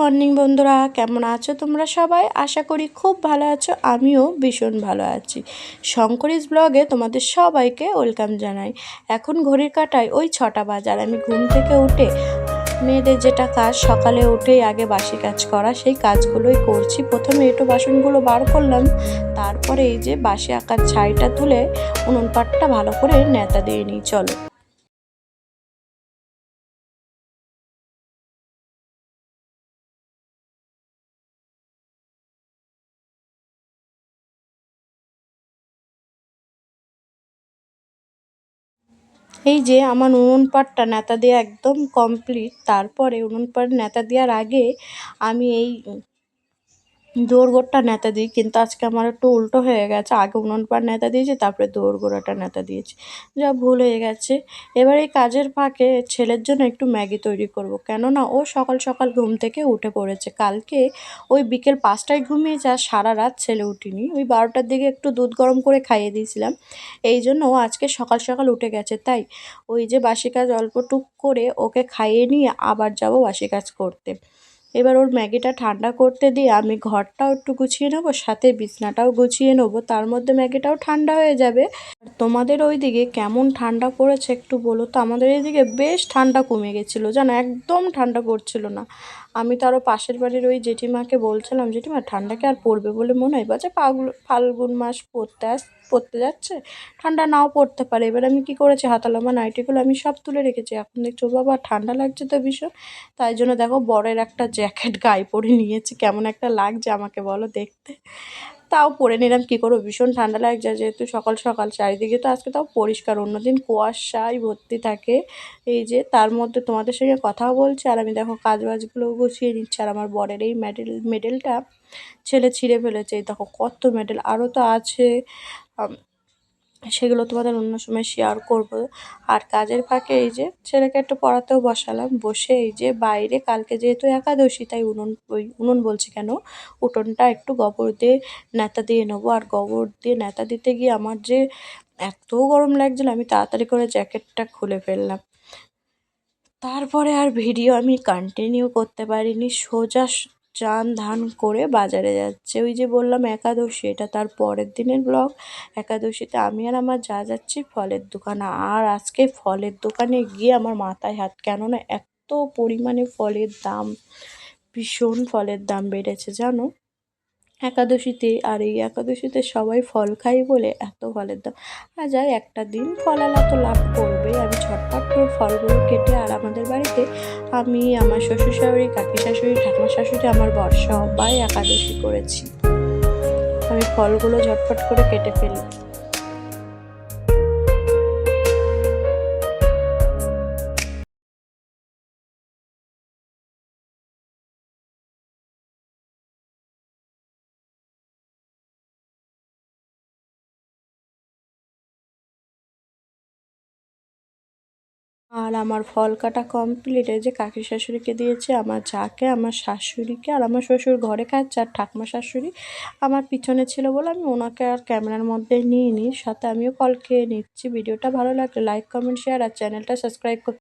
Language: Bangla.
মর্নিং বন্ধুরা, কেমন আছো তোমরা সবাই? আশা করি খুব ভালো আছো, আমিও ভীষণ ভালো আছি। শঙ্করিস ব্লগে তোমাদের সবাইকে ওয়েলকাম জানাই। এখন ঘড়ির কাটায় ওই ছটা বাজার, আমি ঘুম থেকে উঠে মেয়েদের যেটা কাজ, সকালে উঠেই আগে বাসি কাজ করা, সেই কাজগুলোই করছি। প্রথমে একটু বাসনগুলো বার করলাম, তারপরে এই যে বাসি আঁকার ছাইটা তুলে উনুন পাটটা ভালো করে নেতা দিয়ে নিই, চলো। এই যে আমার উনুন পাটটা নেতা দেওয়া একদম কমপ্লিট তারপরে উনুন পাট নেতা দেওয়ার আগে আমি এই দৌড়গোড়টা নেতা দিই কিন্তু আজকে আমার একটু উল্টো হয়ে গেছে। আগে উনুন পাড় নেতা দিয়েছি, তারপরে দৌড়গোড়াটা নেতা দিয়েছি। যা ভুল হয়ে গেছে। এবার এই কাজের ফাঁকে ছেলের জন্য একটু ম্যাগি তৈরি করব। কেননা ও সকাল সকাল ঘুম থেকে উঠে পড়েছে। কালকে ওই বিকেল পাঁচটায় ঘুমিয়ে যা সারা রাত ছেলে উঠিনি। ওই বারোটার দিকে একটু দুধ গরম করে খাইয়ে দিয়েছিলাম। এই জন্য ও আজকে সকাল সকাল উঠে গেছে। তাই ওই যে বাসি কাজ অল্প টুক করে ওকে খাইয়ে নিয়ে আবার যাব বাসি কাজ করতে। এবার ওর ম্যাগিটা ঠান্ডা করতে দিয়ে আমি ঘরটাও একটু গুছিয়ে নেব, সাথে বিছনাটাও গুছিয়ে নেব। তার মধ্যে ম্যাগিটাও ঠান্ডা হয়ে যাবে। তোমাদের ওই দিকে কেমন ঠান্ডা পড়েছে একটু বলো তো? আমাদের এইদিকে বেশ ঠান্ডা কমে গেছিল, জানো? একদম ঠান্ডা পড়ছিল না। আমি তো আরও পাশের বাড়ির ওই জেঠিমাকে বলছিলাম, জেঠিমা ঠান্ডাকে আর পড়বে? বলে মনে হয় বলছে পাগুলো ফাল্গুন মাস পড়তে আস পড়তে যাচ্ছে? ঠান্ডা নাও পড়তে পারে। এবার আমি কি করেছি? হাতা লম্বা নাইটিগুলো আমি সব তুলে রেখেছি। এখন দেখছ বাবা, ঠান্ডা লাগছে তো ভীষণ। তাই জন্য দেখো বরের একটা জ্যাকেট গায়ে পরে নিয়েছি। কেমন একটা লাগছে আমাকে বলো দেখতে। তাও পরে নিলাম। কী করব? ভীষণ ঠান্ডা লাগছে যেহেতু সকাল সকাল। চারিদিকে তো আজকে তাও পরিষ্কার। অন্যদিন কুয়াশায় ভর্তি থাকে। এই যে তার মধ্যে তোমাদের সঙ্গে কথাও বলছি। আর আমি দেখো কাজ বাজগুলো গুছিয়ে নিচ্ছি। আর আমার বরের এই মেডেল, মেডেলটা ছেলে ছিঁড়ে ফেলেছে। এই দেখো কত মেডেল। আরও তো আছে। সেগুলো তোমাদের অন্য সময় শেয়ার করব। আর কাজের ফাঁকে এই যে ছেলেকে একটু পড়াতেও বসালাম, বসে এই যে বাইরে কালকে যেহেতু একাদশী, তাই উনুন, ওই উনুন বলছি কেন, উঠোনটা একটু গোবর দিয়ে নেতা দিয়ে নেব। আর গোবর দিয়ে নেতা দিতে গিয়ে আমার যে এত গরম লাগছিল, আমি তাড়াতাড়ি করে জ্যাকেটটা খুলে ফেললাম। তারপরে আর ভিডিও আমি কন্টিনিউ করতে পারিনি, সোজা চান ধান করে বাজারে যাচ্ছে। ওই যে বললাম একাদশী, এটা তার পরের দিনের ব্লগ একাদশীতে আমি আর আমার যা যাচ্ছি ফলের দোকানে। আর আজকে ফলের দোকানে গিয়ে আমার মাথায় হাত, কেননা এত পরিমাণে ফলের দাম, ভীষণ ফলের দাম বেড়েছে, জানো? একাদশীতে, আর এই একাদশীতে সবাই ফল খাই বলে এত ফলের দাম। আর যাই, একটা দিন ফলালা তো লাভ করবেই। আমি ছটপট করে ফলগুলো কেটে আর আমাদের বাড়িতে আমি আমার শ্বশুর শাশুড়ি কাকি শাশুড়ি ঠাকুমা শাশুড়ি আমার বর সবাই একাদশী করেছি। আমি ফলগুলো ঝটপট করে কেটে ফেলি। আর আমার ফল কাটা কমপ্লিট এই যে কাকি শাশুড়িকে দিয়েছে, আমার যাকে, আমার শাশুড়িকে, আর আমার শ্বশুর ঘরে খাচ্ছে, আর ঠাকুমা শাশুড়ি আমার পিছনে ছিল বলে আমি ওনাকে আর ক্যামেরার মধ্যে নিয়ে নিই সাথে আমিও ফল খেয়ে নিচ্ছি। ভিডিওটা ভালো লাগলে লাইক কমেন্ট শেয়ার আর চ্যানেলটা সাবস্ক্রাইব করতে